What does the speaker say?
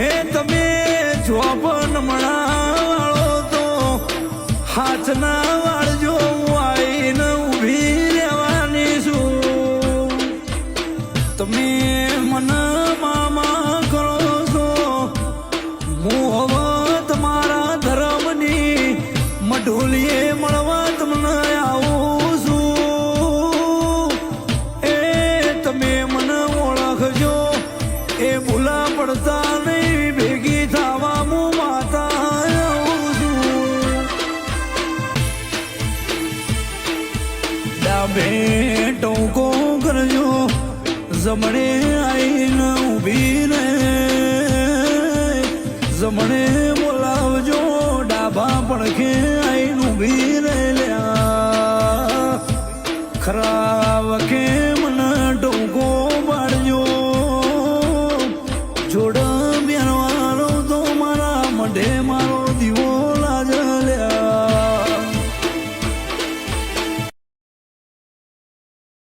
હે તમે જોબન મણાળો તો હાથના વાળજો હું આવીને ઊભી રહેવાની છું. તમે મના ભૂલા પડતા નહીં, ભેગી થવા હું માતા ડાબે ટોકો કરજો, જમણે આઈને ઊભી રહે. જમણે બોલાવજો, ડાબા પડખે આઈને ઊભી રહે લ્યા ખરા